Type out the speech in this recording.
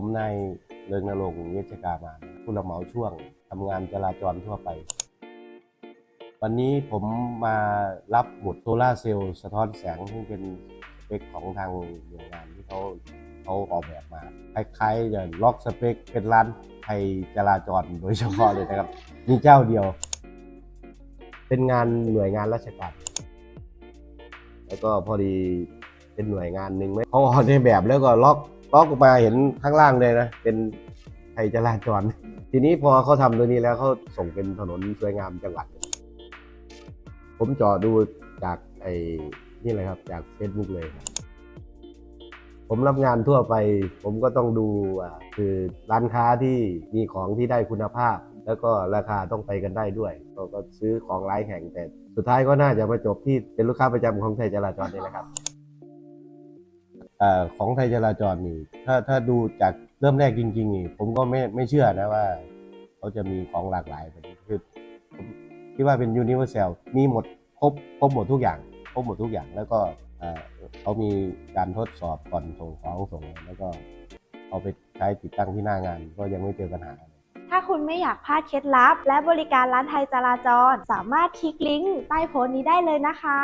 ผมนายเริงนรงค์เวชกามาผู้รับเหมาช่วงทำงานจราจรทั่วไป วันนี้ผมมารับบทโซลาเซลล์สะท้อนแสงซึ่งเป็นสเปคของทางหน่วยงานที่เขาเขาออกแบบมาคล้ายๆอย่างล็อกสเปคเป็นร้านไทยจราจรโดยเฉพาะเลยนะครับมีเจ้าเดียว เป็นงานหน่วยงานราชการแล้วก็พอดีเป็นหน่วยงานหนึ่งไหมเขาออกในแบบแล้วก็ล็อก ล็อกออกมาเห็นข้างล่างเลยนะ เป็นไทยจราจร ทีนี้พอเขาทำตัวนี้แล้วเขาส่งเป็นถนนสวยงามจังหวัด ผมจอดูจากไอ้นี่เลยครับจาก Facebook เลยครับผมรับงานทั่วไป ผมก็ต้องดูอ่าคือร้านค้าที่มีของที่ได้คุณภาพ แล้วก็ราคาต้องไปกันได้ด้วยก็ก็ซื้อของหลายแห่งแต่ สุดท้ายก็น่าจะมาจบที่เป็นลูกค้าประจำของไทยจราจรนี่แหละครับ อของไทยจราจรนี่ถ้าถ้าดูจากเริ่มแรกจริงๆนี่ผมก็ไม่ไม่เชื่อนะว่าเขาจะมีของหลากหลายแบบนี้คือผมคิดว่าเป็นยูนิเวอร์แซลมีหมดครบครบหมดทุกอย่างครบหมดทุกอย่างแล้วก็เขามีการทดสอบก่อนส่งของส่งแล้วก็เอาไปใช้ติดตั้งที่หน้างาน ก็ยังไม่เจอปัญหา ถ้าคุณไม่อยากพลาดเคล็ดลับ และบริการร้านไทยจราจร สามารถคลิกลิงก์ใต้โพสต์นี้ได้เลยนะคะ